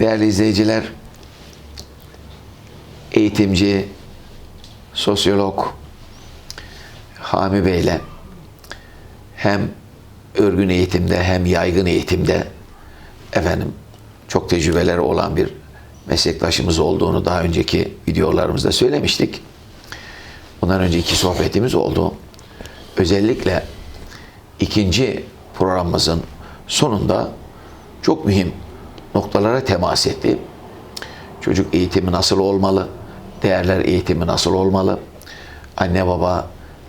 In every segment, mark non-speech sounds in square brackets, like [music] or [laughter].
Değerli izleyiciler, eğitimci, sosyolog Hami Bey'le hem örgün eğitimde hem yaygın eğitimde efendim çok tecrübeleri olan bir meslektaşımız olduğunu daha önceki videolarımızda söylemiştik. Bundan önce iki sohbetimiz oldu. Özellikle ikinci programımızın sonunda çok mühim noktalara temas etti. Çocuk eğitimi nasıl olmalı? Değerler eğitimi nasıl olmalı? Anne baba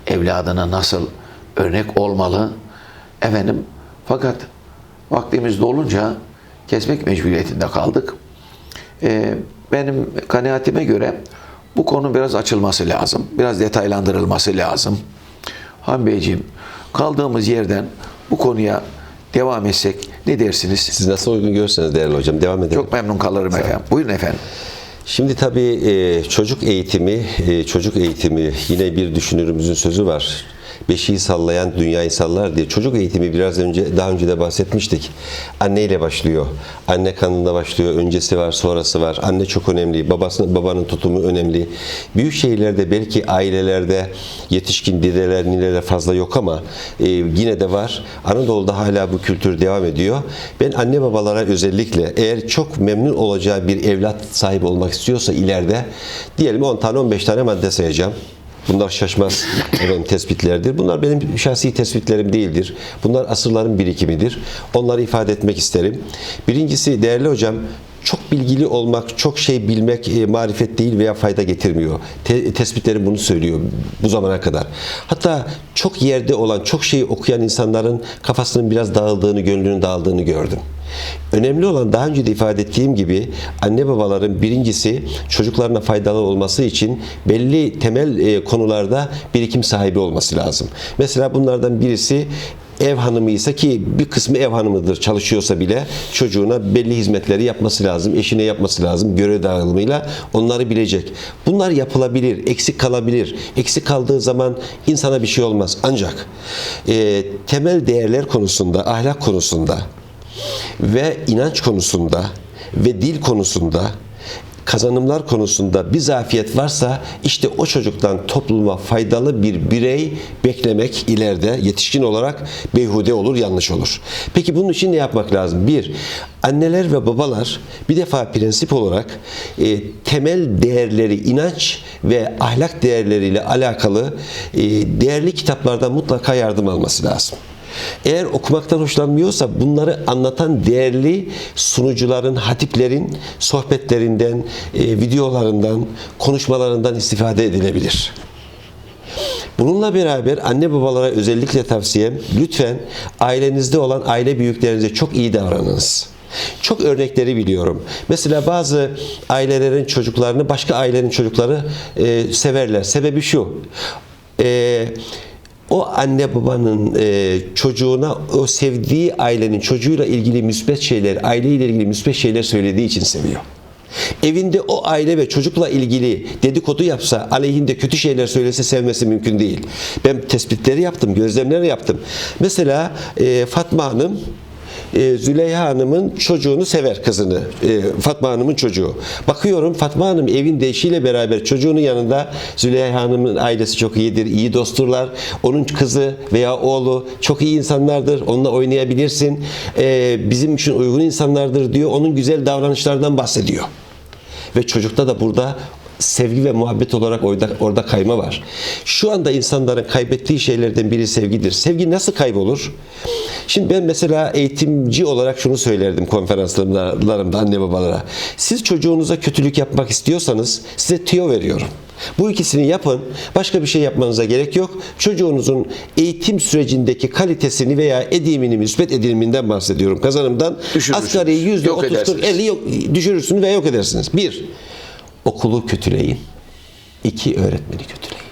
evladına nasıl örnek olmalı? Efendim fakat vaktimiz dolunca kesmek mecburiyetinde kaldık. Ee, benim kanaatime göre bu konu biraz açılması lazım. Biraz detaylandırılması lazım. Han Beyciğim kaldığımız yerden bu konuya devam etsek ne dersiniz? Siz nasıl uygun görürseniz değerli hocam devam edelim. Çok memnun kalırım efendim. Buyurun efendim. Şimdi tabii e, çocuk eğitimi, e, çocuk eğitimi yine bir düşünürümüzün sözü var. Beşiği sallayan dünyayı sallar diye. Çocuk eğitimi biraz önce daha önce de bahsetmiştik. Anne ile başlıyor. Anne kanında başlıyor. Öncesi var, sonrası var. Anne çok önemli. Babasının babanın tutumu önemli. Büyük şehirlerde belki ailelerde yetişkin dedeler, nineler fazla yok ama e, yine de var. Anadolu'da hala bu kültür devam ediyor. Ben anne babalara özellikle eğer çok memnun olacağı bir evlat sahibi olmak istiyorsa ileride diyelim 10 tane 15 tane madde sayacağım. Bunlar şaşmaz efendim, tespitlerdir. Bunlar benim şahsi tespitlerim değildir. Bunlar asırların birikimidir. Onları ifade etmek isterim. Birincisi değerli hocam çok bilgili olmak, çok şey bilmek e, marifet değil veya fayda getirmiyor. Te- tespitlerim bunu söylüyor bu zamana kadar. Hatta çok yerde olan, çok şeyi okuyan insanların kafasının biraz dağıldığını, gönlünün dağıldığını gördüm. Önemli olan daha önce de ifade ettiğim gibi anne babaların birincisi çocuklarına faydalı olması için belli temel e, konularda birikim sahibi olması lazım. Mesela bunlardan birisi ev hanımıysa ki bir kısmı ev hanımıdır çalışıyorsa bile çocuğuna belli hizmetleri yapması lazım, eşine yapması lazım görev dağılımıyla onları bilecek. Bunlar yapılabilir, eksik kalabilir. Eksik kaldığı zaman insana bir şey olmaz. Ancak e, temel değerler konusunda, ahlak konusunda ve inanç konusunda ve dil konusunda kazanımlar konusunda bir zafiyet varsa işte o çocuktan topluma faydalı bir birey beklemek ileride yetişkin olarak beyhude olur, yanlış olur. Peki bunun için ne yapmak lazım? Bir, anneler ve babalar bir defa prensip olarak e, temel değerleri, inanç ve ahlak değerleriyle alakalı e, değerli kitaplardan mutlaka yardım alması lazım. Eğer okumaktan hoşlanmıyorsa bunları anlatan değerli sunucuların, hatiplerin sohbetlerinden, e, videolarından, konuşmalarından istifade edilebilir. Bununla beraber anne babalara özellikle tavsiyem lütfen ailenizde olan aile büyüklerinize çok iyi davranınız. Çok örnekleri biliyorum. Mesela bazı ailelerin çocuklarını başka ailenin çocukları e, severler. Sebebi şu. E, o anne babanın e, çocuğuna o sevdiği ailenin çocuğuyla ilgili müsbet şeyler, aileyle ilgili müsbet şeyler söylediği için seviyor. Evinde o aile ve çocukla ilgili dedikodu yapsa, aleyhinde kötü şeyler söylese sevmesi mümkün değil. Ben tespitleri yaptım, gözlemleri yaptım. Mesela e, Fatma Hanım e, Züleyha Hanım'ın çocuğunu sever kızını. E, Fatma Hanım'ın çocuğu. Bakıyorum Fatma Hanım evinde eşiyle beraber çocuğunun yanında Züleyha Hanım'ın ailesi çok iyidir, iyi dostturlar. Onun kızı veya oğlu çok iyi insanlardır. Onunla oynayabilirsin. E, bizim için uygun insanlardır diyor. Onun güzel davranışlardan bahsediyor. Ve çocukta da burada sevgi ve muhabbet olarak orada, orada kayma var. Şu anda insanların kaybettiği şeylerden biri sevgidir. Sevgi nasıl kaybolur? Şimdi ben mesela eğitimci olarak şunu söylerdim konferanslarımda anne babalara. Siz çocuğunuza kötülük yapmak istiyorsanız size tüyo veriyorum. Bu ikisini yapın. Başka bir şey yapmanıza gerek yok. Çocuğunuzun eğitim sürecindeki kalitesini veya edimini müsbet ediliminden bahsediyorum. Kazanımdan asgari yüzde Yok 30 40 edersiniz. 50 yok, düşürürsünüz ve yok edersiniz. Bir, okulu kötüleyin. İki, öğretmeni kötüleyin.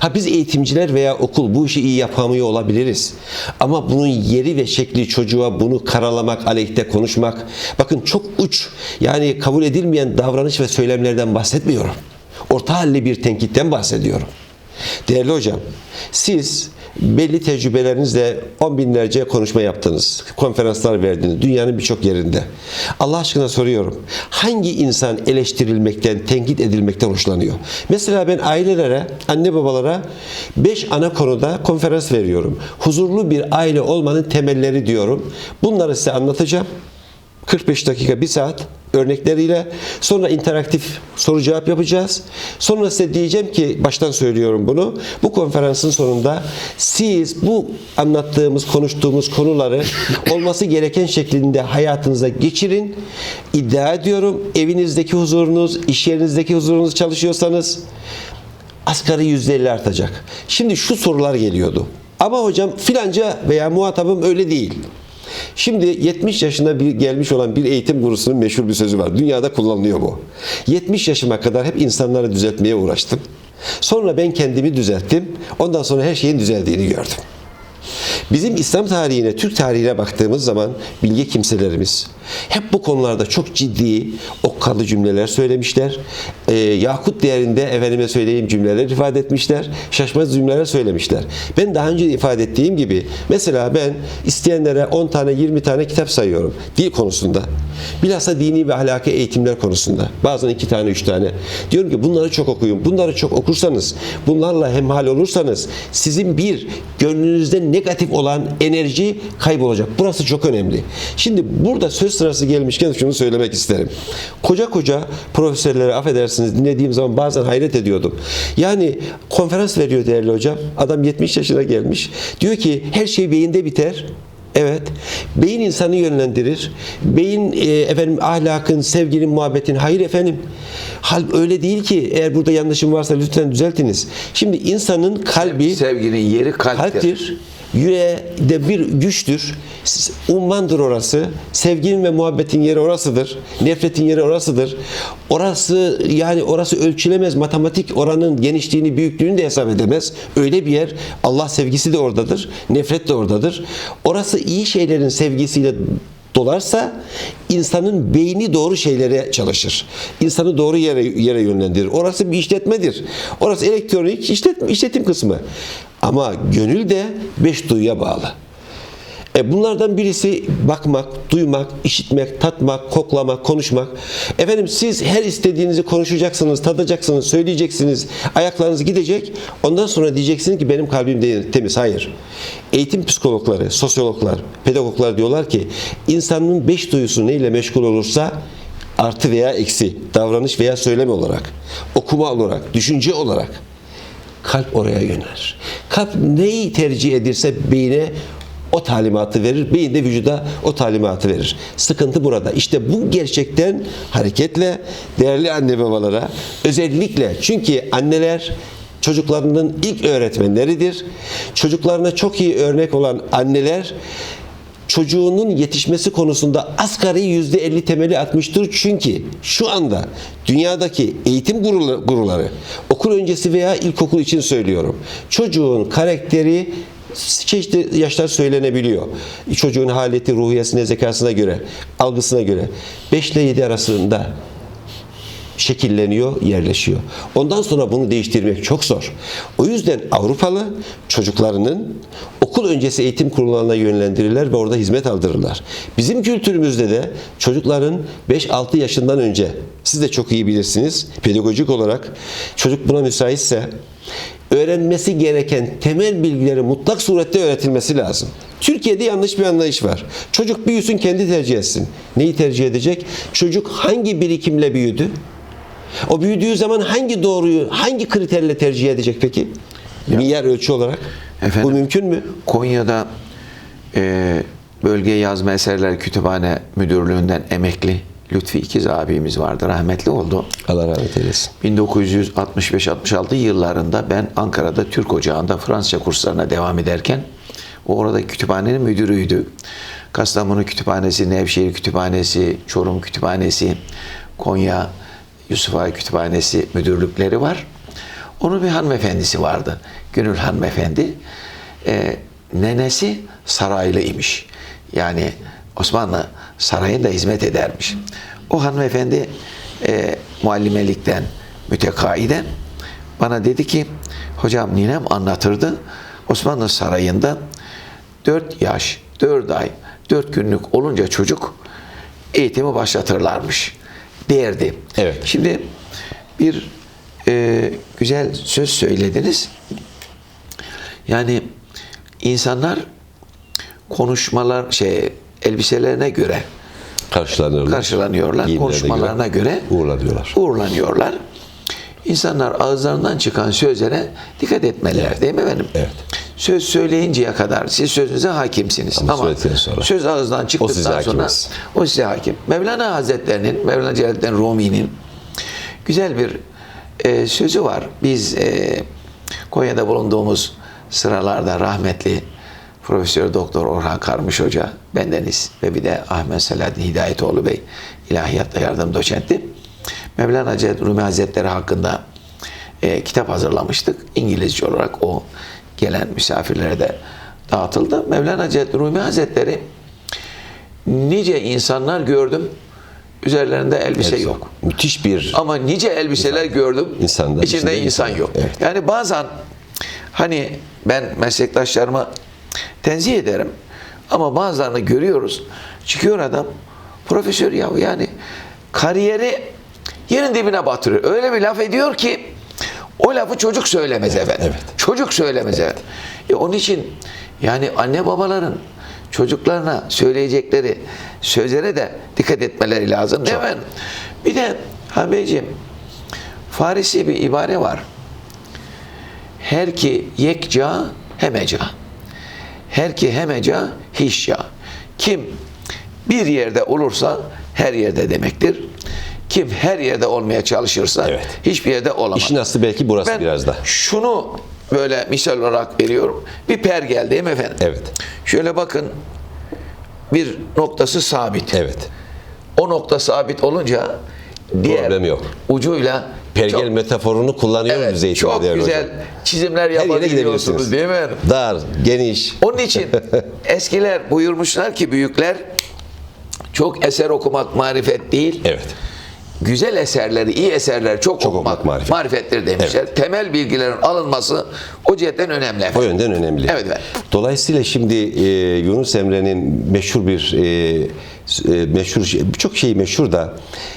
Ha biz eğitimciler veya okul bu işi iyi yapamıyor olabiliriz. Ama bunun yeri ve şekli çocuğa bunu karalamak, aleyhte konuşmak. Bakın çok uç yani kabul edilmeyen davranış ve söylemlerden bahsetmiyorum. Orta halli bir tenkitten bahsediyorum. Değerli hocam, siz belli tecrübelerinizle on binlerce konuşma yaptınız. Konferanslar verdiniz. Dünyanın birçok yerinde. Allah aşkına soruyorum. Hangi insan eleştirilmekten, tenkit edilmekten hoşlanıyor? Mesela ben ailelere, anne babalara beş ana konuda konferans veriyorum. Huzurlu bir aile olmanın temelleri diyorum. Bunları size anlatacağım. 45 dakika, 1 saat örnekleriyle sonra interaktif soru cevap yapacağız. Sonra size diyeceğim ki baştan söylüyorum bunu. Bu konferansın sonunda siz bu anlattığımız, konuştuğumuz konuları [laughs] olması gereken şeklinde hayatınıza geçirin. İddia ediyorum evinizdeki huzurunuz, iş yerinizdeki huzurunuz çalışıyorsanız asgari %50 artacak. Şimdi şu sorular geliyordu. Ama hocam filanca veya muhatabım öyle değil. Şimdi 70 yaşına bir gelmiş olan bir eğitim gurusunun meşhur bir sözü var. Dünyada kullanılıyor bu. 70 yaşıma kadar hep insanları düzeltmeye uğraştım. Sonra ben kendimi düzelttim. Ondan sonra her şeyin düzeldiğini gördüm. Bizim İslam tarihine, Türk tarihine baktığımız zaman bilge kimselerimiz hep bu konularda çok ciddi, okkalı cümleler söylemişler. Ee, Yakut değerinde efendime söyleyeyim cümleler ifade etmişler. Şaşmaz cümleler söylemişler. Ben daha önce ifade ettiğim gibi mesela ben isteyenlere 10 tane 20 tane kitap sayıyorum. Dil konusunda. Bilhassa dini ve ahlaki eğitimler konusunda. Bazen iki tane, üç tane. Diyorum ki bunları çok okuyun. Bunları çok okursanız, bunlarla hemhal olursanız sizin bir gönlünüzde negatif olan enerji kaybolacak. Burası çok önemli. Şimdi burada söz sırası gelmişken şunu söylemek isterim. Koca koca profesörleri affedersiniz dinlediğim zaman bazen hayret ediyordum. Yani konferans veriyor değerli hocam. Adam 70 yaşına gelmiş. Diyor ki her şey beyinde biter. Evet. Beyin insanı yönlendirir. Beyin e, efendim ahlakın, sevginin, muhabbetin. Hayır efendim. Hal öyle değil ki. Eğer burada yanlışım varsa lütfen düzeltiniz. Şimdi insanın kalbi Sevginin yeri kalptir. kalptir. Yüreğe de bir güçtür. Ummandır orası. Sevginin ve muhabbetin yeri orasıdır. Nefretin yeri orasıdır. Orası yani orası ölçülemez. Matematik oranın genişliğini, büyüklüğünü de hesap edemez. Öyle bir yer. Allah sevgisi de oradadır. Nefret de oradadır. Orası iyi şeylerin sevgisiyle dolarsa insanın beyni doğru şeylere çalışır. İnsanı doğru yere yere yönlendirir. Orası bir işletmedir. Orası elektronik işlet, işletim kısmı. Ama gönül de beş duyuya bağlı. E bunlardan birisi bakmak, duymak, işitmek, tatmak, koklamak, konuşmak. Efendim siz her istediğinizi konuşacaksınız, tadacaksınız, söyleyeceksiniz. Ayaklarınız gidecek. Ondan sonra diyeceksiniz ki benim kalbim değil, temiz. Hayır. Eğitim psikologları, sosyologlar, pedagoglar diyorlar ki insanın beş duyusu neyle meşgul olursa artı veya eksi, davranış veya söylem olarak, okuma olarak, düşünce olarak kalp oraya yönelir. Kalp neyi tercih edirse beyine o talimatı verir. Beyin de vücuda o talimatı verir. Sıkıntı burada. İşte bu gerçekten hareketle değerli anne babalara özellikle çünkü anneler çocuklarının ilk öğretmenleridir. Çocuklarına çok iyi örnek olan anneler çocuğunun yetişmesi konusunda asgari yüzde elli temeli atmıştır. Çünkü şu anda dünyadaki eğitim guruları okul öncesi veya ilkokul için söylüyorum. Çocuğun karakteri çeşitli yaşlar söylenebiliyor. Çocuğun haleti, ruhiyesine, zekasına göre, algısına göre 5 ile 7 arasında şekilleniyor, yerleşiyor. Ondan sonra bunu değiştirmek çok zor. O yüzden Avrupalı çocuklarının okul öncesi eğitim kurumlarına yönlendirirler ve orada hizmet aldırırlar. Bizim kültürümüzde de çocukların 5-6 yaşından önce siz de çok iyi bilirsiniz pedagojik olarak çocuk buna müsaitse öğrenmesi gereken temel bilgileri mutlak surette öğretilmesi lazım. Türkiye'de yanlış bir anlayış var. Çocuk büyüsün kendi tercih etsin. Neyi tercih edecek? Çocuk hangi birikimle büyüdü? O büyüdüğü zaman hangi doğruyu, hangi kriterle tercih edecek peki? Milyar ölçü olarak. Efendim? Bu mümkün mü? Konya'da e, Bölge Yazma Eserler Kütüphane Müdürlüğü'nden emekli Lütfi İkiz abimiz vardı. Rahmetli oldu. Allah rahmet eylesin. 1965-66 yıllarında ben Ankara'da Türk Ocağı'nda Fransızca kurslarına devam ederken o orada kütüphanenin müdürüydü. Kastamonu Kütüphanesi, Nevşehir Kütüphanesi, Çorum Kütüphanesi, Konya Yusuf Ağa Kütüphanesi müdürlükleri var. Onun bir hanımefendisi vardı. Gönül hanımefendi. Ee, nenesi saraylı imiş. Yani Osmanlı sarayında hizmet edermiş. O hanımefendi e, muallimelikten mütekaiden bana dedi ki hocam ninem anlatırdı Osmanlı Sarayı'nda 4 yaş, 4 ay, 4 günlük olunca çocuk eğitimi başlatırlarmış derdi. Evet. Şimdi bir e, güzel söz söylediniz. Yani insanlar konuşmalar şey elbiselerine göre karşılanıyorlar. Giyimlerine Konuşmalarına göre, uğurlanıyorlar. uğurlanıyorlar. İnsanlar ağızlarından çıkan sözlere dikkat etmeliler değil mi efendim? Evet. Söz söyleyinceye kadar siz sözünüze hakimsiniz. Ama Ama, sonra- söz ağızdan çıktıktan size sonra hakimiz. o size hakim. Mevlana Hazretlerinin, Mevlana Celaleddin Rumi'nin güzel bir e, sözü var. Biz e, Konya'da bulunduğumuz sıralarda rahmetli Profesör Doktor Orhan Karmış Hoca, bendeniz ve bir de Ahmet Selahattin Hidayetoğlu Bey ilahiyatta yardım doçenti. Mevlana Celaleddin Rumi Hazretleri hakkında e, kitap hazırlamıştık. İngilizce olarak o gelen misafirlere de dağıtıldı. Mevlana Celaleddin Rumi Hazretleri nice insanlar gördüm. Üzerlerinde elbise yok. Müthiş bir Ama nice elbiseler gördüm. İnsanda, içinde insan insan yok. Evet. Yani bazen hani ben meslektaşlarımı tenzih ederim. Ama bazılarını görüyoruz. Çıkıyor adam profesör ya yani kariyeri yerin dibine batırıyor. Öyle bir laf ediyor ki o lafı çocuk söylemez efendim. evet. Çocuk söylemez efendim. E onun için yani anne babaların çocuklarına söyleyecekleri sözlere de dikkat etmeleri lazım değil mi? Bir de Habeciğim Farisi bir ibare var. Her ki yekca hemeca. Her ki hemeca hişya. Kim bir yerde olursa her yerde demektir. Kim her yerde olmaya çalışırsa Evet. hiçbir yerde olamaz. işin aslı belki burası Ben biraz da. şunu böyle misal olarak veriyorum. Bir pergel değil mi efendim? Evet. Şöyle bakın bir noktası sabit. Evet. O nokta sabit olunca diğer Problem yok. ucuyla Pergel çok, metaforunu kullanıyoruz evet, eğitimde çok güzel hocam. çizimler yapabiliyorsunuz değil mi? efendim? Dar, geniş. Onun için [laughs] eskiler buyurmuşlar ki büyükler çok eser okumak marifet değil. Evet. Güzel eserleri, iyi eserleri çok, Çok okumak, okumak marifet. marifettir demişler. Temel bilgilerin alınması o cihetten önemli. O efendim. yönden önemli. Evet, evet. Dolayısıyla şimdi e, Yunus Emre'nin meşhur bir e, meşhur şey- birçok şey meşhur da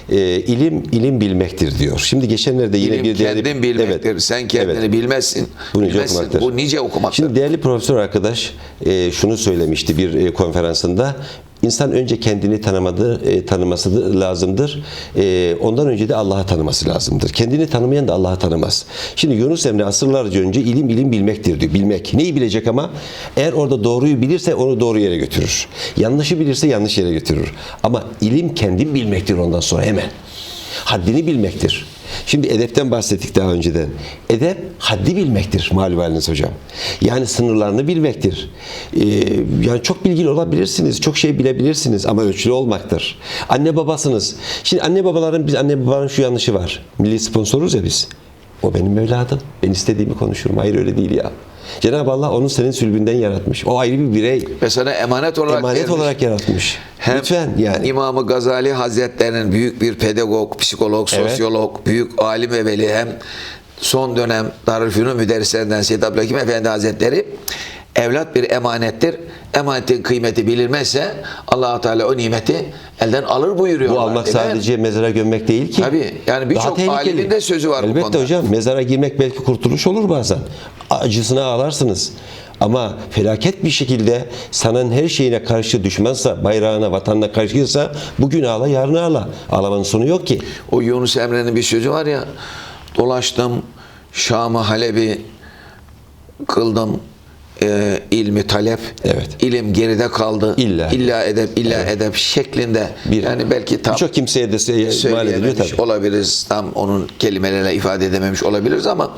e, ilim ilim bilmektir diyor. Şimdi geçenlerde yine İlim bir değerli kendin bilmektir. Evet. Sen kendini Evet. bilmezsin. Bu nice Bilmezsin. okumaktır. Bu nice okumaktır. Şimdi değerli profesör arkadaş e, şunu söylemişti bir e, konferansında. İnsan önce kendini tanımadı, e, tanıması lazımdır. E, ondan önce de Allah'ı tanıması lazımdır. Kendini tanımayan da Allah'ı tanımaz. Şimdi Yunus Emre asırlarca önce ilim ilim bilmektir diyor. Bilmek. Neyi bilecek ama? Eğer orada doğruyu bilirse onu doğru yere götürür. Yanlışı bilirse yanlış yere götürür. Ama ilim kendin bilmektir ondan sonra hemen. Haddini bilmektir. Şimdi edepten bahsettik daha önceden. Edep haddi bilmektir malum haliniz hocam. Yani sınırlarını bilmektir. Ee, yani çok bilgili olabilirsiniz, çok şey bilebilirsiniz ama ölçülü olmaktır. Anne babasınız. Şimdi anne babaların biz anne babanın şu yanlışı var. Milli sponsoruz ya biz. O benim evladım. Ben istediğimi konuşurum. Hayır öyle değil ya. Cenab-ı Allah onu senin sülbünden yaratmış. O ayrı bir birey. Ve sana emanet olarak Emanet vermiş. olarak yaratmış. Hem Lütfen yani. İmam-ı Gazali Hazretleri'nin büyük bir pedagog, psikolog, Evet. sosyolog, büyük alim ve veli hem son dönem Darülfünun müderrislerinden Seyyid Abdülhakim Efendi Hazretleri evlat bir emanettir. Emanetin kıymeti bilinmezse allah Teala o nimeti elden alır buyuruyor. Bu almak sadece mezara gömmek değil ki. Tabii, yani birçok alimin de sözü var bu Elbette konuda. hocam mezara girmek belki kurtuluş olur bazen. Acısına ağlarsınız. Ama felaket bir şekilde sanın her şeyine karşı düşmansa, bayrağına, vatanına karşıysa bugün ağla, yarın ağla. Ağlamanın sonu yok ki. O Yunus Emre'nin bir sözü var ya dolaştım Şam'ı Halep'i kıldım e, ilmi talep. Evet. İlim geride kaldı. İlla. İlla edep, illa edep şeklinde. Bir- yani belki tam Birçok kimseye de mal ediliyor söyleyememiş tabii. olabiliriz. Tam onun kelimelerle ifade edememiş olabiliriz ama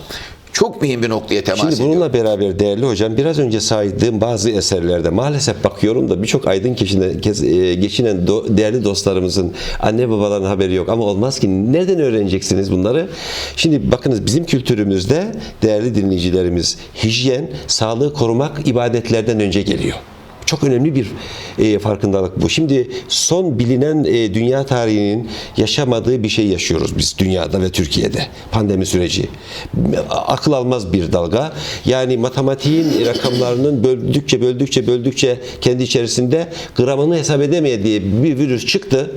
çok mühim bir noktaya temas Şimdi ediyor. bununla beraber değerli hocam biraz önce saydığım bazı eserlerde maalesef bakıyorum da birçok aydın geçinen, e, geçinen do- değerli dostlarımızın anne babaların haberi yok ama olmaz ki nereden öğreneceksiniz bunları? Şimdi bakınız bizim kültürümüzde değerli dinleyicilerimiz hijyen, sağlığı korumak ibadetlerden önce geliyor. Çok önemli bir e, farkındalık bu. Şimdi son bilinen e, dünya tarihinin yaşamadığı bir şey yaşıyoruz biz dünyada ve Türkiye'de. Pandemi süreci. Akıl almaz bir dalga. Yani matematiğin [laughs] rakamlarının böldükçe böldükçe böldükçe kendi içerisinde gramını hesap edemeye diye bir virüs çıktı.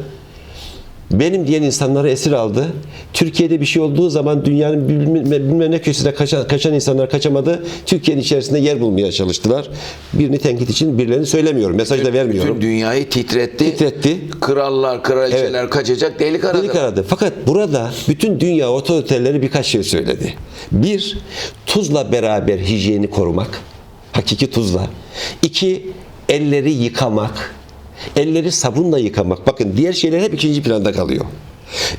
Benim diyen insanları esir aldı. Türkiye'de bir şey olduğu zaman dünyanın bilmem, bilmem ne köşesine kaçan, kaçan insanlar kaçamadı. Türkiye'nin içerisinde yer bulmaya çalıştılar. Birini tenkit için birilerini söylemiyorum. Mesaj da vermiyorum. Bütün dünyayı titretti. Titretti. Krallar, kraliçeler kaçacak delik aradı. Delik aradı. Fakat burada bütün dünya otoriterleri birkaç şey söyledi. Bir, tuzla beraber hijyeni korumak. Hakiki tuzla. İki, elleri yıkamak. Elleri sabunla yıkamak. Bakın diğer şeyler hep ikinci planda kalıyor.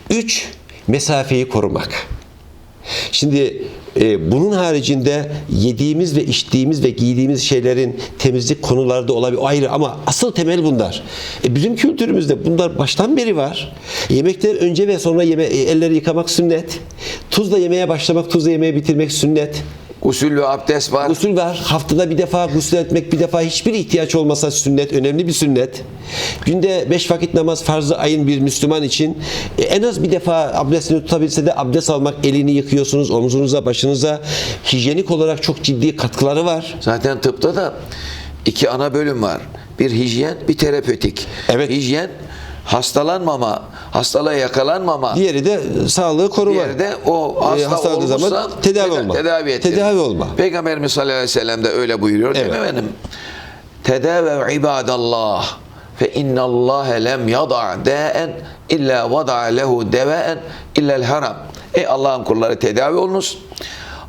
Üç, mesafeyi korumak. Şimdi e, bunun haricinde yediğimiz ve içtiğimiz ve giydiğimiz şeylerin temizlik konularda olabilir ayrı ama asıl temel bunlar. E, bizim kültürümüzde bunlar baştan beri var. Yemekten önce ve sonra yeme, e, elleri yıkamak sünnet. Tuzla yemeye başlamak, tuzla yemeği bitirmek sünnet. Usul ve abdest var. Gusül var. Haftada bir defa gusül etmek, bir defa hiçbir ihtiyaç olmasa sünnet, önemli bir sünnet. Günde beş vakit namaz farzı ayın bir Müslüman için e, en az bir defa abdestini tutabilse de abdest almak, elini yıkıyorsunuz, omuzunuza, başınıza. Hijyenik olarak çok ciddi katkıları var. Zaten tıpta da iki ana bölüm var. Bir hijyen, bir terapötik. Evet. Hijyen hastalanmama, hastalığa yakalanmama. Diğeri de sağlığı koruma. Diğeri de o hasta E, olmuşsa zaman tedavi teda- olma. Tedavi ettirmek. Tedavi olma. Peygamberimiz sallallahu aleyhi ve sellem de öyle buyuruyor değil mi Evet. efendim? Tedavev ibadallah fe innallâhe lem yada' dâen illa vada'a lehu devaen illel haram. Ey Allah'ın kulları tedavi olunuz.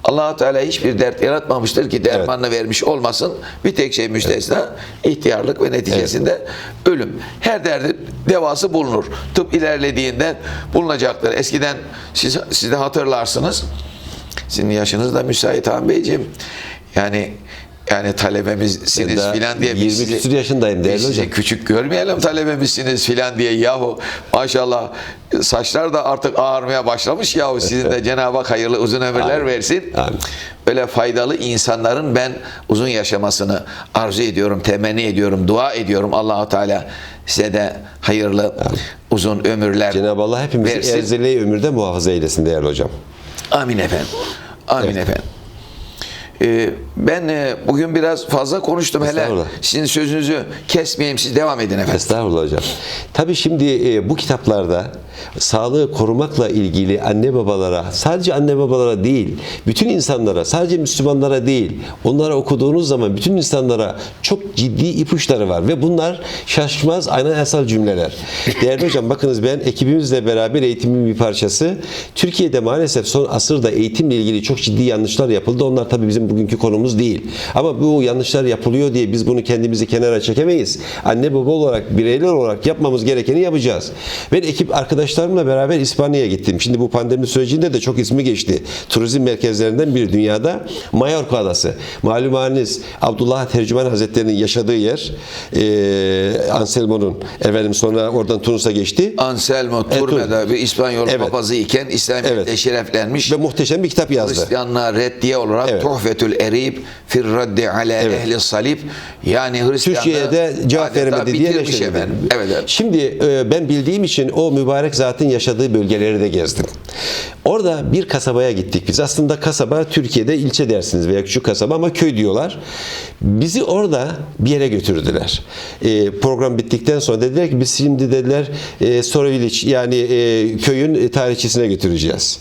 allah Teala hiçbir dert yaratmamıştır ki dermanını vermiş olmasın. Bir tek şey müstesna ihtiyarlık ve neticesinde ölüm. Her derdin devası bulunur. Tıp ilerlediğinden bulunacaktır. Eskiden siz, siz de hatırlarsınız. Sizin yaşınız da müsait Han Beyciğim. Yani yani talebemizsiniz daha filan diye 20 küsur yaşındayım değerli sizi hocam. küçük görmeyelim talebemizsiniz filan diye yahu maşallah saçlar da artık ağarmaya başlamış yahu sizin de [laughs] Cenab-ı Hak hayırlı uzun ömürler Amin. versin. Amin. Böyle faydalı insanların ben uzun yaşamasını arzu ediyorum, temenni ediyorum, dua ediyorum. Allahu Teala size de hayırlı uzun ömürler Cenab-ı Allah hepimizi erzeli ömürde muhafaza eylesin değerli hocam. Amin efendim. Amin Evet. efendim. Ee, ben e, bugün biraz fazla konuştum hele. Sizin sözünüzü kesmeyeyim siz devam edin efendim. Estağfurullah hocam. Tabii şimdi e, bu kitaplarda sağlığı korumakla ilgili anne babalara, sadece anne babalara değil, bütün insanlara, sadece Müslümanlara değil, onlara okuduğunuz zaman bütün insanlara çok ciddi ipuçları var ve bunlar şaşmaz ayna asal cümleler. Değerli hocam bakınız ben ekibimizle beraber eğitimin bir parçası. Türkiye'de maalesef son asırda eğitimle ilgili çok ciddi yanlışlar yapıldı. Onlar tabii bizim bugünkü konumuz değil. Ama bu yanlışlar yapılıyor diye biz bunu kendimizi kenara çekemeyiz. Anne baba olarak, bireyler olarak yapmamız gerekeni yapacağız. Ben ekip arkadaşlarımla beraber İspanya'ya gittim. Şimdi bu pandemi sürecinde de çok ismi geçti. Turizm merkezlerinden biri dünyada. Mallorca Adası. Malum haliniz Abdullah Tercüman Hazretleri'nin yaşadığı yer. Ee, Anselmo'nun efendim sonra oradan Tunus'a geçti. Anselmo Turme'de bir İspanyol Evet. papazı iken İslamiyet'te Evet. şereflenmiş. Ve muhteşem bir kitap yazdı. Hristiyanlığa reddiye olarak Evet. Tuhfetül Erib fir raddi ala Evet. ehli salib yani Hristiyanlığı Türkiye'de cevap veremedi diye neşredildi. efendim. Evet, evet. Şimdi e, ben bildiğim için o mübarek zatın yaşadığı bölgeleri de gezdim. Orada bir kasabaya gittik biz. Aslında kasaba Türkiye'de ilçe dersiniz veya küçük kasaba ama köy diyorlar. Bizi orada bir yere götürdüler. E, program bittikten sonra dediler ki biz şimdi dediler e, Sorovilic yani e, köyün tarihçisine götüreceğiz.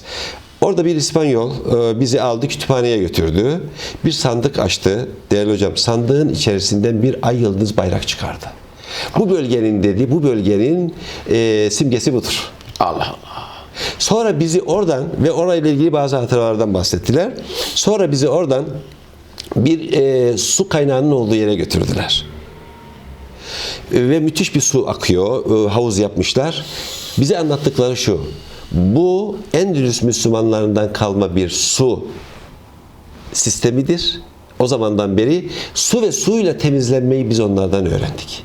Orada bir İspanyol e, bizi aldı kütüphaneye götürdü. Bir sandık açtı. Değerli hocam sandığın içerisinden bir ay yıldız bayrak çıkardı. Bu bölgenin dedi, bu bölgenin e, simgesi budur. Allah Allah. Sonra bizi oradan ve orayla ilgili bazı hatıralardan bahsettiler. Sonra bizi oradan bir e, su kaynağının olduğu yere götürdüler. E, ve müthiş bir su akıyor. E, havuz yapmışlar. Bize anlattıkları şu. Bu Endülüs Müslümanlarından kalma bir su sistemidir. O zamandan beri su ve suyla temizlenmeyi biz onlardan öğrendik.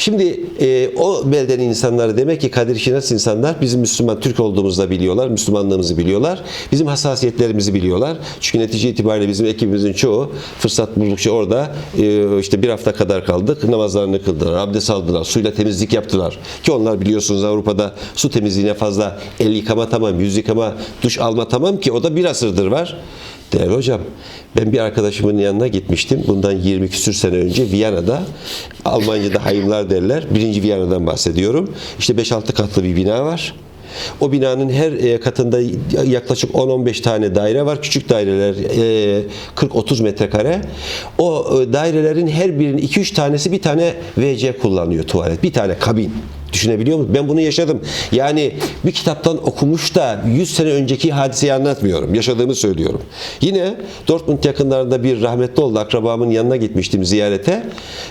Şimdi e, o beldenin insanları demek ki Kadir Şinas insanlar bizim Müslüman Türk olduğumuzu da biliyorlar, Müslümanlığımızı biliyorlar, bizim hassasiyetlerimizi biliyorlar. Çünkü netice itibariyle bizim ekibimizin çoğu fırsat buldukça orada e, işte bir hafta kadar kaldık, namazlarını kıldılar, abdest aldılar, suyla temizlik yaptılar. Ki onlar biliyorsunuz Avrupa'da su temizliğine fazla el yıkama tamam, yüz yıkama, duş alma tamam ki o da bir asırdır var. Değerli hocam, ben bir arkadaşımın yanına gitmiştim. Bundan 20 küsür sene önce Viyana'da, Almanya'da hayımlar derler. Birinci Viyana'dan bahsediyorum. İşte 5-6 katlı bir bina var. O binanın her e, katında yaklaşık 10-15 tane daire var. Küçük daireler e, 40-30 metrekare. O e, dairelerin her birinin 2-3 tanesi bir tane WC kullanıyor tuvalet. Bir tane kabin. Düşünebiliyor musun? Ben bunu yaşadım. Yani bir kitaptan okumuş da 100 sene önceki hadiseyi anlatmıyorum. Yaşadığımı söylüyorum. Yine Dortmund yakınlarında bir rahmetli oldu. Akrabamın yanına gitmiştim ziyarete.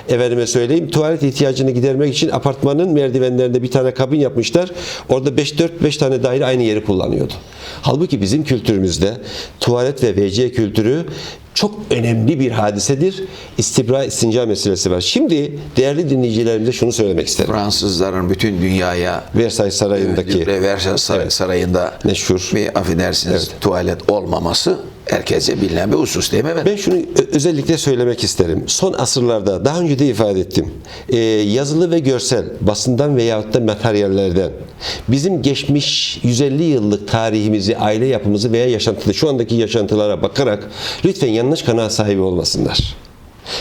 Efendime söyleyeyim tuvalet ihtiyacını gidermek için apartmanın merdivenlerinde bir tane kabin yapmışlar. Orada 5-4-5 tane daire aynı yeri kullanıyordu. Halbuki bizim kültürümüzde tuvalet ve WC kültürü çok önemli bir hadisedir. İstibra istinca meselesi var. Şimdi değerli dinleyicilerimize şunu söylemek isterim. Fransızların bütün dünyaya Versailles Sarayı'ndaki Versailles Saray- Evet. Sarayı'nda Meşhur. bir affedersiniz tuvalet olmaması herkese bilinen bir husus değil mi? Ben şunu özellikle söylemek isterim. Son asırlarda daha önce de ifade ettim. Ee, yazılı ve görsel basından veyahut da materyallerden bizim geçmiş 150 yıllık tarihimizi, aile yapımızı veya yaşantılı şu andaki yaşantılara bakarak lütfen yanlış kanaat sahibi olmasınlar.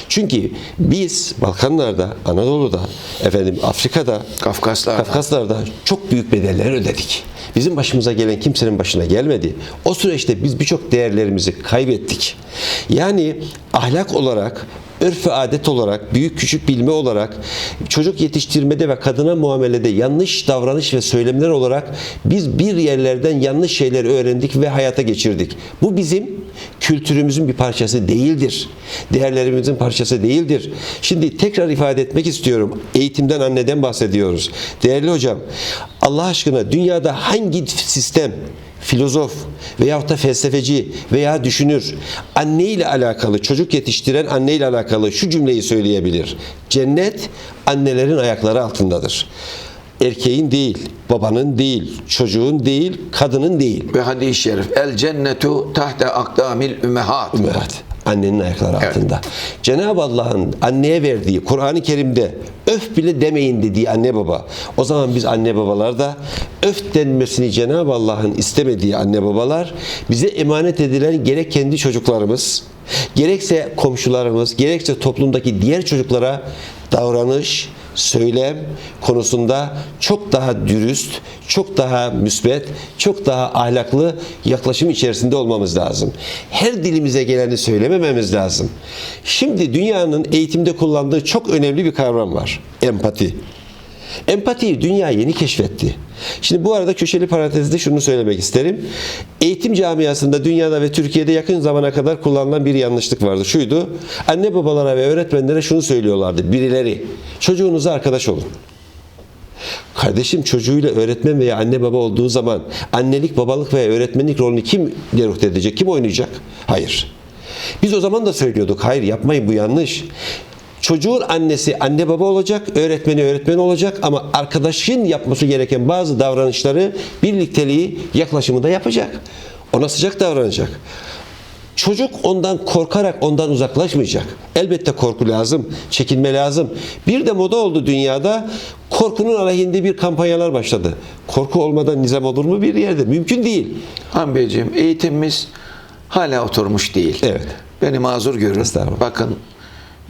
Çünkü biz Balkanlarda, Anadolu'da, efendim Afrika'da, Kafkaslar'da. Kafkaslar'da çok büyük bedeller ödedik. Bizim başımıza gelen kimsenin başına gelmedi. O süreçte biz birçok değerlerimizi kaybettik. Yani ahlak olarak örf ve adet olarak, büyük küçük bilme olarak, çocuk yetiştirmede ve kadına muamelede yanlış davranış ve söylemler olarak biz bir yerlerden yanlış şeyler öğrendik ve hayata geçirdik. Bu bizim kültürümüzün bir parçası değildir. Değerlerimizin parçası değildir. Şimdi tekrar ifade etmek istiyorum. Eğitimden, anneden bahsediyoruz. Değerli hocam, Allah aşkına dünyada hangi sistem, filozof veyahut da felsefeci veya düşünür anne ile alakalı, çocuk yetiştiren anne ile alakalı şu cümleyi söyleyebilir. Cennet annelerin ayakları altındadır. Erkeğin değil, babanın değil, çocuğun değil, kadının değil. Ve hadis-i şerif el cennetu tahte akdamil ümehat. Evet. Annenin ayakları altında. Cenab-ı Allah'ın anneye verdiği Kur'an-ı Kerim'de öf bile demeyin dediği anne baba. O zaman biz anne babalar da öf denmesini Cenab-ı Allah'ın istemediği anne babalar bize emanet edilen gerek kendi çocuklarımız, gerekse komşularımız, gerekse toplumdaki diğer çocuklara davranış, söylem konusunda çok daha dürüst, çok daha müsbet, çok daha ahlaklı yaklaşım içerisinde olmamız lazım. Her dilimize geleni söylemememiz lazım. Şimdi dünyanın eğitimde kullandığı çok önemli bir kavram var. Empati. Empatiyi dünya yeni keşfetti. Şimdi bu arada köşeli parantezde şunu söylemek isterim. Eğitim camiasında dünyada ve Türkiye'de yakın zamana kadar kullanılan bir yanlışlık vardı. Şuydu. Anne babalara ve öğretmenlere şunu söylüyorlardı. Birileri çocuğunuza arkadaş olun. Kardeşim çocuğuyla öğretmen veya anne baba olduğu zaman annelik, babalık veya öğretmenlik rolünü kim deruht edecek, kim oynayacak? Hayır. Biz o zaman da söylüyorduk, hayır yapmayın bu yanlış. Çocuğun annesi anne baba olacak, öğretmeni öğretmen olacak ama arkadaşın yapması gereken bazı davranışları, birlikteliği, yaklaşımı da yapacak. Ona sıcak davranacak. Çocuk ondan korkarak ondan uzaklaşmayacak. Elbette korku lazım, çekinme lazım. Bir de moda oldu dünyada. Korkunun aleyhinde bir kampanyalar başladı. Korku olmadan nizam olur mu bir yerde? Mümkün değil. Han Beyciğim eğitimimiz hala oturmuş değil. Evet. Beni mazur görün. Bakın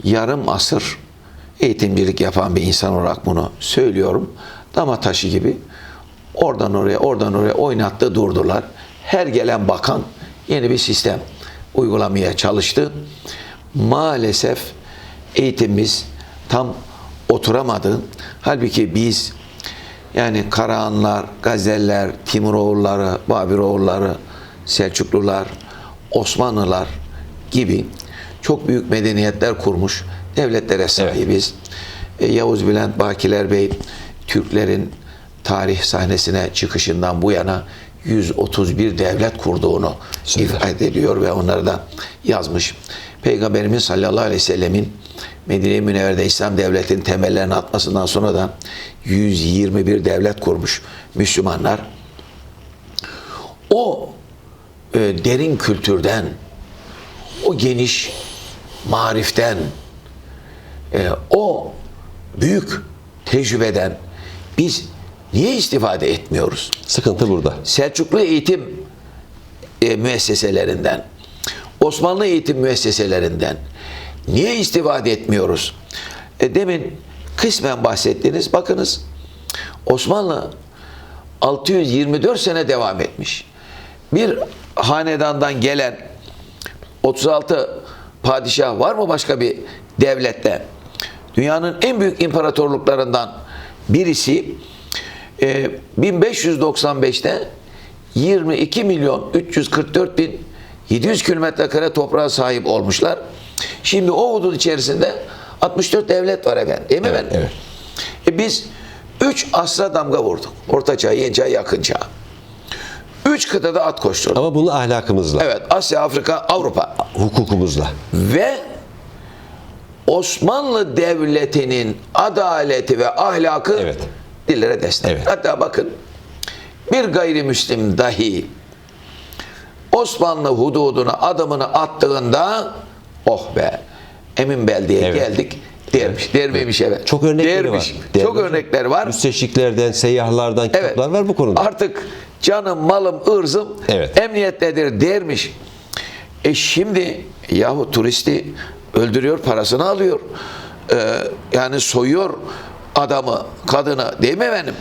yarım asır eğitimcilik yapan bir insan olarak bunu söylüyorum. Dama taşı gibi oradan oraya oradan oraya oynattı durdular. Her gelen bakan yeni bir sistem uygulamaya çalıştı. Maalesef eğitimimiz tam oturamadı. Halbuki biz yani Karahanlar, Gazeller, Timuroğulları, Babiroğulları, Selçuklular, Osmanlılar gibi çok büyük medeniyetler kurmuş devletlere sahibiz. E, Yavuz Bülent Bakiler Bey Türklerin tarih sahnesine çıkışından bu yana 131 devlet kurduğunu ifade ediyor ve onları da yazmış. Peygamberimiz sallallahu aleyhi ve sellemin Medine-i Münevvere'de İslam devletinin temellerini atmasından sonra da 121 devlet kurmuş Müslümanlar. O e, derin kültürden, o geniş mariften, e, o büyük tecrübeden biz niye istifade etmiyoruz? Sıkıntı burada. Selçuklu eğitim e, müesseselerinden, Osmanlı eğitim müesseselerinden niye istifade etmiyoruz? E, demin kısmen bahsettiniz. Bakınız Osmanlı 624 sene devam etmiş. Bir hanedandan gelen 36 padişah var mı başka bir devlette? Dünyanın en büyük imparatorluklarından birisi e, 1595'te 22 milyon 344 bin 700 kilometre kare toprağa sahip olmuşlar. Şimdi o hudut içerisinde 64 devlet var efendim. Değil mi Evet, efendim? evet. E biz 3 asra damga vurduk. Orta çağ, yeni çağ, yakın çağ. 3 kıtada at koşturduk. Ama bunu ahlakımızla, Evet Asya, Afrika, Avrupa. hukukumuzla. Ve Osmanlı Devleti'nin adaleti ve ahlakı Evet. dillere destek. Evet. Hatta bakın bir gayrimüslim dahi Osmanlı hududuna adımını attığında oh be Emin Beldi'ye Evet. geldik dermiş. Der miymiş evet. Çok örnekleri Dermiş. var. Çok Dermiş. örnekler var. Müsteşriklerden, seyyahlardan kitaplar var bu konuda. Artık canım, malım, ırzım Evet. emniyettedir dermiş. E şimdi yahu turisti öldürüyor, parasını alıyor. Ee, yani soyuyor adamı, kadını değil mi efendim?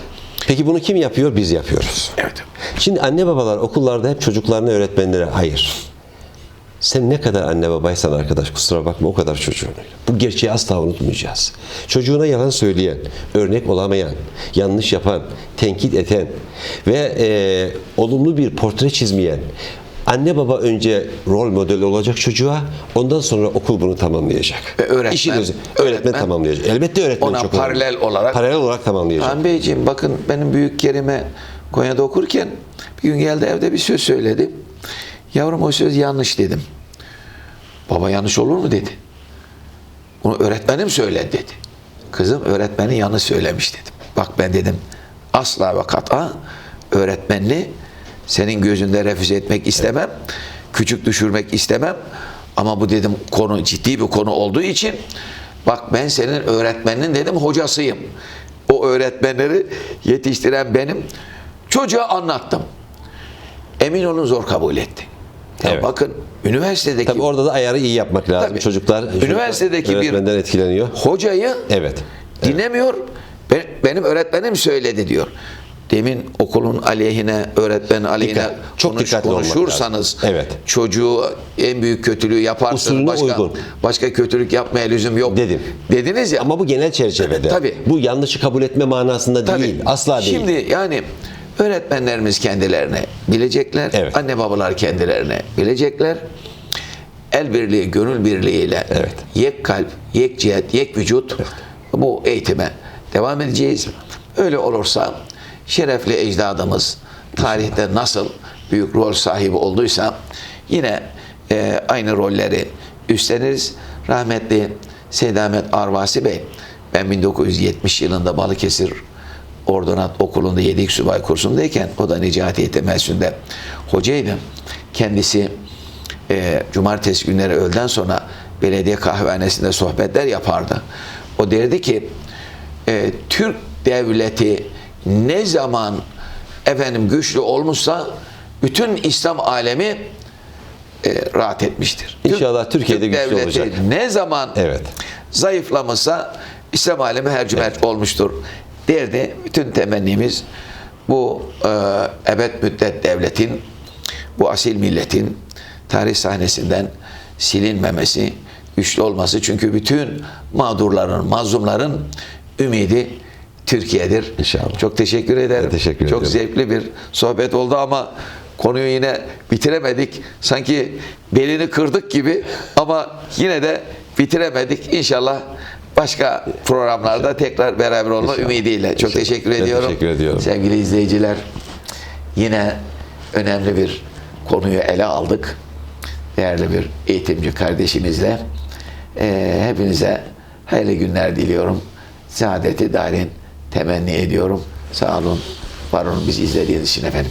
Peki bunu kim yapıyor? Biz yapıyoruz. Evet. Şimdi anne babalar okullarda hep çocuklarına öğretmenlere hayır. Sen ne kadar anne babaysan arkadaş kusura bakma o kadar çocuğun. Bu gerçeği asla unutmayacağız. Çocuğuna yalan söyleyen, örnek olamayan, yanlış yapan, tenkit eten ve e, olumlu bir portre çizmeyen anne baba önce rol model olacak çocuğa ondan sonra okul bunu tamamlayacak. Ve öğretmen- İşin özü- öğretmen, öğretmen tamamlayacak. Elbette öğretmen ona çok önemli. paralel olarak- paralel olarak tamamlayacak. Han Beyciğim bakın benim büyük Kerime Konya'da okurken bir gün geldi evde bir söz söyledi. Yavrum o söz yanlış dedim. Baba yanlış olur mu dedi. Bunu öğretmenim söyledi dedi. Kızım öğretmeni yanlış söylemiş dedim. Bak ben dedim asla ve kat'a öğretmenini senin gözünde refüze etmek istemem. Küçük düşürmek istemem. Ama bu dedim konu ciddi bir konu olduğu için bak ben senin öğretmeninin dedim hocasıyım. O öğretmenleri yetiştiren benim. Çocuğa anlattım. Emin olun zor kabul etti. Ya Evet. bakın üniversitedeki Tabii orada da ayarı iyi yapmak lazım. Tabii. Çocuklar, çocuklar Üniversitedeki bir- öğretmenden etkileniyor. hocayı Evet. dinlemiyor. "Ben- benim öğretmenim söyledi diyor. Demin okulun aleyhine, öğretmenin aleyhine Dikkat, çok konuş- dikkatli konuşursanız. Evet. çocuğu en büyük kötülüğü yaparsınız. Usulüne Başka, uygun. başka kötülük yapmaya lüzum yok. Dedim. Dediniz ya. Ama bu genel çerçevede. Tabii. Bu yanlışı kabul etme manasında Tabii. değil. Asla değil. Şimdi yani öğretmenlerimiz kendilerine bilecekler. Evet. Anne babalar kendilerine bilecekler. El birliği, gönül birliğiyle Evet. yek kalp, yek cihet, yek vücut bu eğitime devam edeceğiz. Öyle olursa şerefli ecdadımız tarihte nasıl büyük rol sahibi olduysa yine e, aynı rolleri üstleniriz. Rahmetli Seyyid Ahmet Arvasi Bey ben 1970 yılında Balıkesir Ordonat Okulu'nda 7. subay kursundayken o da Necati Temelsü'nde hocaydı. Kendisi e, cumartesi günleri öğleden sonra belediye kahvehanesinde sohbetler yapardı. O derdi ki e, Türk devleti ne zaman efendim güçlü olmuşsa bütün İslam alemi e, rahat etmiştir. İnşallah Türkiye'de güçlü devleti olacak. Ne zaman Evet. zayıflamışsa İslam alemi hercümerç olmuştur derdi. Bütün temennimiz bu e, ebed müddet devletin, bu asil milletin tarih sahnesinden silinmemesi, güçlü olması. Çünkü bütün mağdurların, mazlumların ümidi Türkiye'dir. İnşallah. Çok teşekkür ederim. Ben teşekkür Çok ediyorum. zevkli bir sohbet oldu ama konuyu yine bitiremedik. Sanki belini kırdık gibi ama yine de bitiremedik. İnşallah Başka programlarda tekrar beraber olma İnşallah. ümidiyle. Çok İnşallah. teşekkür ediyorum. Teşekkür ediyorum. Sevgili izleyiciler yine önemli bir konuyu ele aldık. Değerli bir eğitimci kardeşimizle. Ee, hepinize hayırlı günler diliyorum. Saadeti darin temenni ediyorum. Sağ olun, var olun bizi izlediğiniz için efendim.